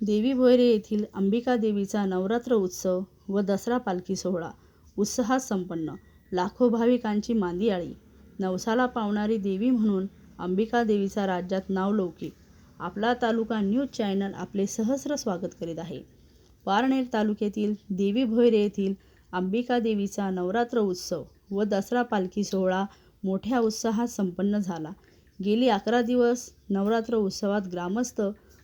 देवी भोयरे येथील अंबिका देवीचा नवरात्र उत्सव व दसरा पालखी सोहळा. उत्साहात संपन्न. लाखो भाविकांची मांदियाळी. नवसाला पावणारी देवी म्हणून अंबिका देवीचा राज्यात नावलौकिक आपला तालुका न्यूज चॅनल आपले सहस्र स्वागत करीत आहे. पारनेर तालुक्यातील देवी भोयरे येथील अंबिका देवीचा नवरात्र उत्सव व दसरा पालखी सोहळा मोठ्या उत्साहात संपन्न झाला. गेली अकरा दिवस नवरात्र उत्सवात ग्रामस्थ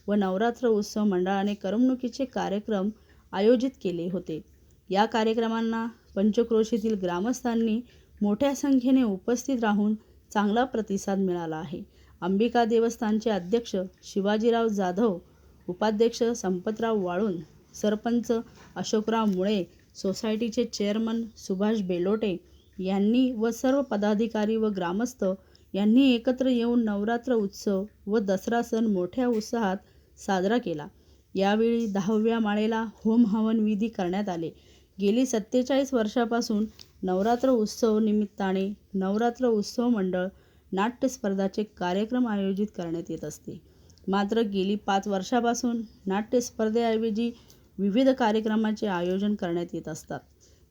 व नवरात्र उत्सव मंडळाने करमणुकीचे कार्यक्रम आयोजित केले होते. या कार्यक्रमांना पंचक्रोशीतील ग्रामस्थांनी मोठ्या संख्येने उपस्थित राहून चांगला प्रतिसाद मिळाला आहे. अंबिका देवस्थानचे अध्यक्ष शिवाजीराव जाधव उपाध्यक्ष संपतराव वाळून सरपंच अशोकराव मुळे सोसायटीचे चेअरमन सुभाष बेलोटे यांनी व सर्व पदाधिकारी व ग्रामस्थ यांनी एकत्र येऊन नवरात्र उत्सव व दसरा सण मोठ्या उत्साहात साजरा केला. यावेळी दहाव्या माळेला होम हवन विधी करण्यात आले. गेली सत्तेचाळीस वर्षापासून नवरात्र उत्सव निमित्ताने नवरात्र उत्सव मंडळ नाट्य स्पर्धाचे कार्यक्रम आयोजित करण्यात येत असते. मात्र गेली पाच वर्षापासून नाट्य स्पर्धेऐवजी विविध कार्यक्रमाचे आयोजन करण्यात येत असतात.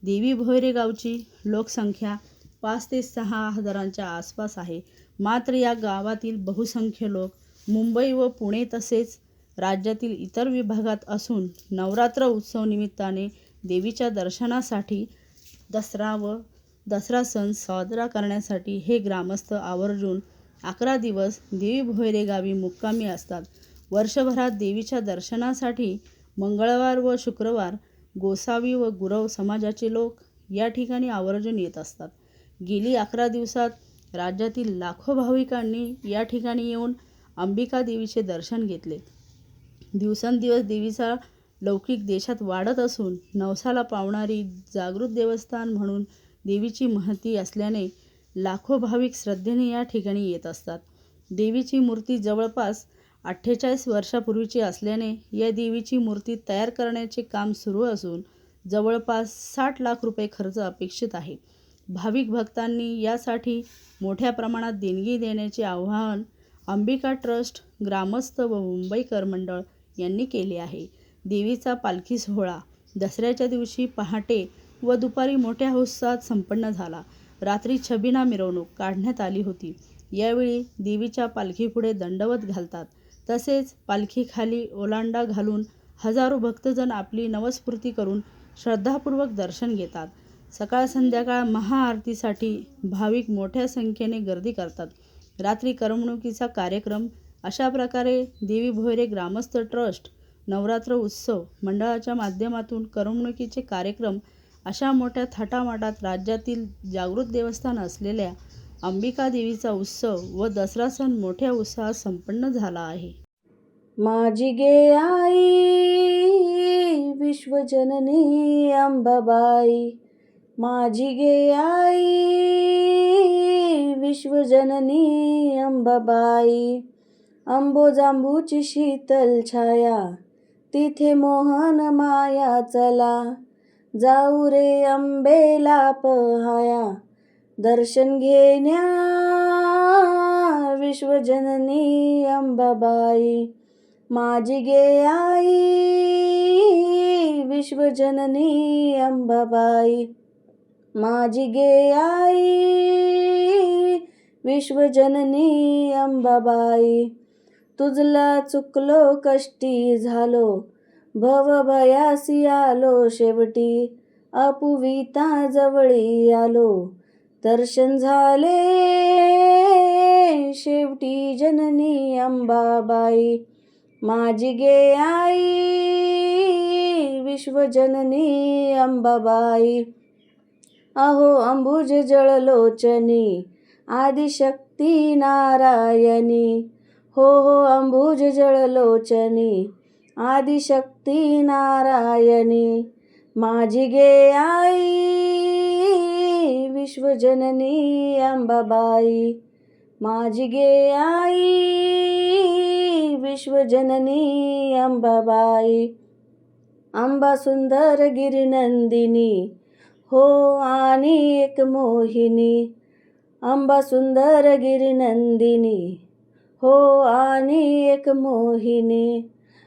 देवी भोयरे गावची लोकसंख्या पाच ते सहा हजारांच्या आसपास आहे. मात्र या गावातील बहुसंख्य लोक मुंबई व पुणे तसेच राज्यातील इतर विभागात असून नवरात्र उत्सव निमित्ताने देवीच्या दर्शनासाठी दसरा व दसरा सण साजरा करण्यासाठी हे ग्रामस्थ आवर्जून अकरा दिवस देवी भोयरे गावी मुक्कामी असतात. वर्षभरात देवीच्या दर्शनासाठी मंगळवार व शुक्रवार गोसावी व गुरव समाजाचे लोक या ठिकाणी आवर्जून येत असतात. गेली अकरा दिवसात राज्यातील लाखो भाविकांनी या ठिकाणी येऊन अंबिका देवीचे दर्शन घेतले. दिवसेंदिवस देवीचा लौकिक देशात वाढत असून नवसाला पावणारी जागृत देवस्थान म्हणून देवीची महती असल्याने लाखो भाविक श्रद्धेने या ठिकाणी येत असतात. देवीची मूर्ती जवळपास अठ्ठेचाळीस वर्षापूर्वीची असल्याने या देवीची मूर्ती तयार करण्याचे काम सुरू असून जवळपास साठ लाख रुपये खर्च अपेक्षित आहे. भाविक भक्तांनी यासाठी मोठ्या प्रमाणात देणगी देण्याचे आवाहन अंबिका ट्रस्ट ग्रामस्थ व मुंबईकर मंडळ यांनी केले आहे. देवीचा पालखी सोहळा दसऱ्याच्या दिवशी पहाटे व दुपारी मोठ्या उत्साहात संपन्न झाला. रात्री छबिना मिरवणूक काढण्यात आली होती. यावेळी देवीच्या पालखीपुढे दंडवत घालतात. तसेच पालखीखाली ओलांडा घालून हजारो भक्तजण आपली नवस्फूर्ती करून श्रद्धापूर्वक दर्शन घेतात. सकाळ संध्याकाळ महाआरतीसाठी भाविक मोठ्या संख्येने गर्दी करतात. रात्री करमणुकीचा कार्यक्रम अशा प्रकारे देवी भोयरे ग्रामस्थ ट्रस्ट नवरात्र उत्सव मंडळाच्या माध्यमातून करमणुकीचे कार्यक्रम अशा मोठ्या थाटामाटात राज्यातील जागृत देवस्थान असलेल्या अंबिका देवीचा उत्सव व दसरा सण मोठ्या उत्साहात संपन्न झाला आहे. माझी गे आई विश्वजननी अंबाबाई. माझी गे आई विश्वजननी अंबाबाई. अंबोजांबूची शीतल छाया तिथे मोहन माया चला. जाऊ रे अंबेला पहाया दर्शन घेण्या विश्वजननी अंबाबाई माझी गे आई विश्वजननी अंबाबाई माझी गे आई विश्वजननी अंबाबाई तुझला चुकलो कष्टी झालो. भवभयासी आलो शेवटी. अपुविता जवळी आलो. दर्शन झाले. शेवटी जननी अंबाबाई. माझी गे आई विश्वजननी अंबाबाई. अहो अंबुज जळलोचनी. आदिशक्ती नारायणी. हो हो अंबुज जळलोचनी आदिशक्ती नारायणी माझी गे आई विश्वजननी अंबाबाई माझी गे आई विश्वजननी अंबाबाई अंबा सुंदर गिरिनंदिनी हो आणि एक मोहिनी अंबा सुंदर गिरिनंदिनी. हो आणि एक मोहिनी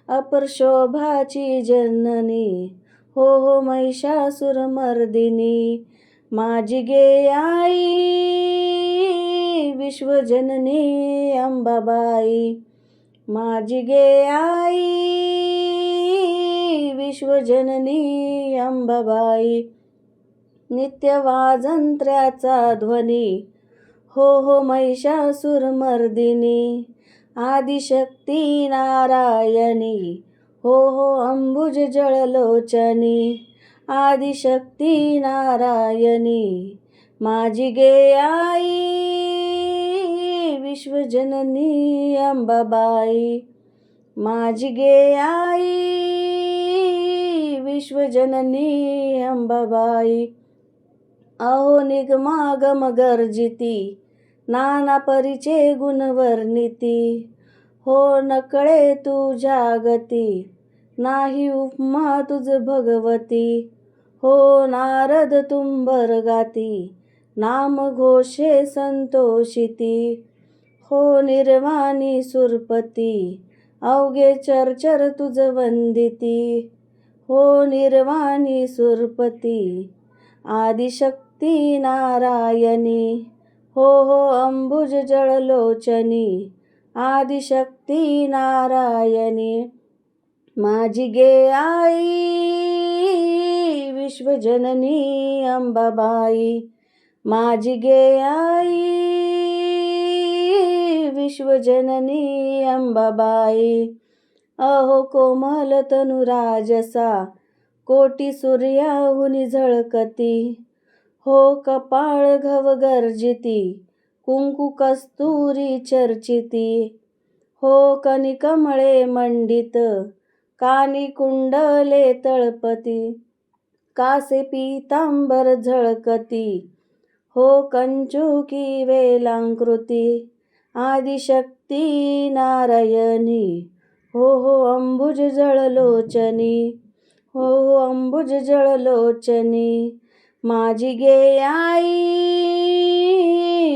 अपरशोभाची जननी. हो हो महिषासुरमर्दिनी माझी गे आई विश्वजननी अंबाबाई. माझी गे आई विश्वजननी अंबाबाई. नित्य वाजंत्र्याचा ध्वनी हो हो महिषासुरमर्दिनी आदिशक्ती नारायणी हो हो अंबुज जळलोचनी आदिशक्ती नारायणी माझी गे आई विश्वजननी अंबाबाई माझी गे आई विश्वजननी अंबाबाई अहो निगमागम गर्जिती नाना परीचे गुणवर्णिती हो नकळे तुझ्या गती नाही उपमा तुझ भगवती. हो नारद तुंबर गाती नाम घोषे संतोषिती. हो निर्वाणी सुरपती अवघे चरचर तुझ वंदिती. हो निर्वाणी सुरपती आदिशक्ती नारायणी. हो हो अंबुज जळलोचनी आदिशक्ती नारायणी माझी गे आई विश्वजननी अंबाबाई माझी गे आई विश्वजननी अंबाबाई अहो कोमल तनुराजसा कोटी सूर्याहुनी झळकती हो कपाळ घव गर्जिती कुंकू कस्तुरी चर्चिती. हो कनिकमळे मंडित कानी कुंडले तळपती. कासे पीतांबर झळकती हो कंचुकी वेलांकृती. आदिशक्ती नारायणी हो हो अंबुज जळलोचनी हो हो अंबुज जळलोचनी माझी गे आई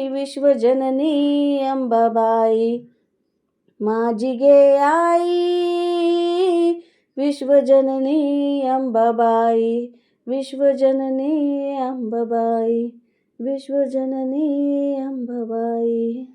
विश्वजननी अंबाबाई. माझी गे आई विश्वजननी अंबाबाई. विश्वजननी अंबाबाई विश्वजननी अंबाबाई.